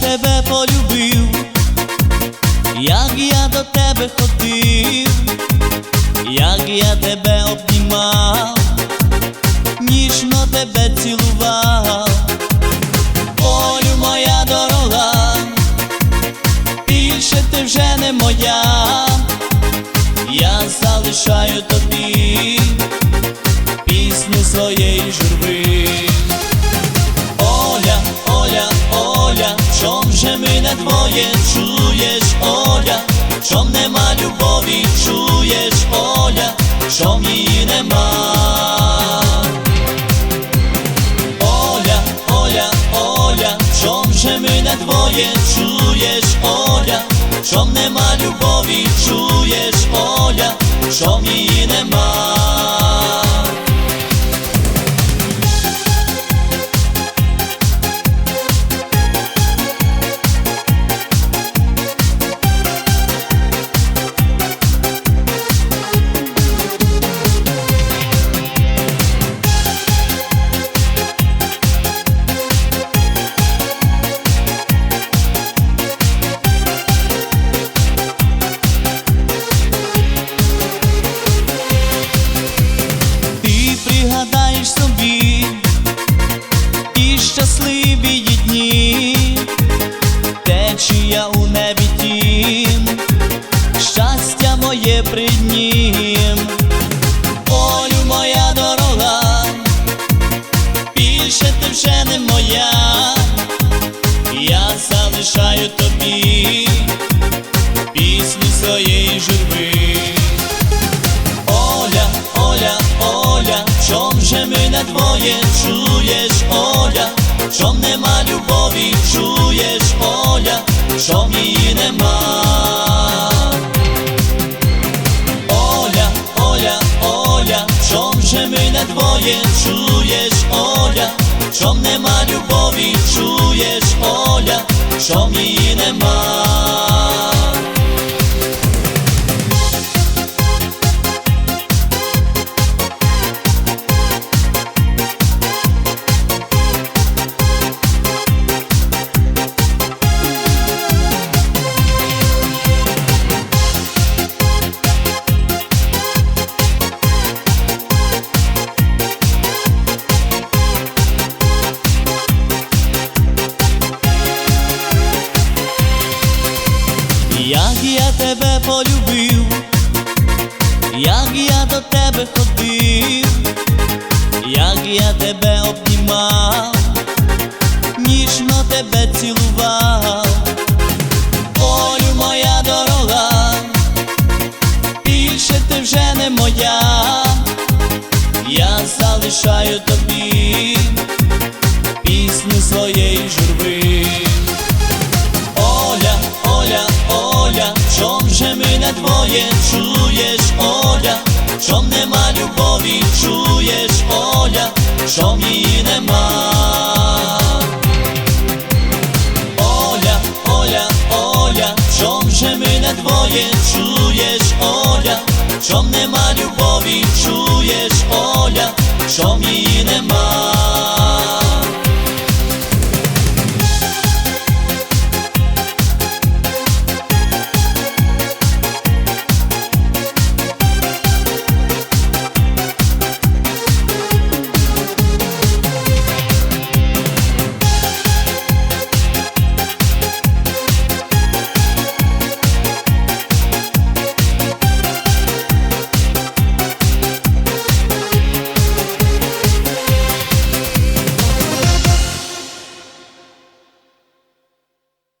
тебе полюбив, як я до тебе ходив, як я тебе обнімав, ніжно тебе цілував, Олю моя дорога, більше ти вже не моя, я залишаю тобі Оля, Оля, Оля, чом же мене двоє чуєш, Оля, чом нема любові, чуєш, Оля, чом її нема. Моє пред нім. Олю, моя дорога, більше ти вже не моя, я залишаю тобі пісню своєї журби. Оля, Оля, Оля, чом же мене двоє чуєш, Оля, чом нема любові, чуєш, Оля, чом її нема. Двоє чуєш, Оля, чом нема любові, чуєш, Оля, чом її нема. Я тебе полюбив, як я до тебе ходив, як я тебе обнімав, ніжно тебе цілував, Олю, моя дорога, більше ти вже не моя, я залишаю тобі пісню своєї журби. Мене чуєш, Оля, чом нема любові, чуєш, Оля, чом її нема. Оля, Оля, Оля, чом же мене двоє чуєш, Оля, чом нема любові, чуєш, Оля, чом її нема.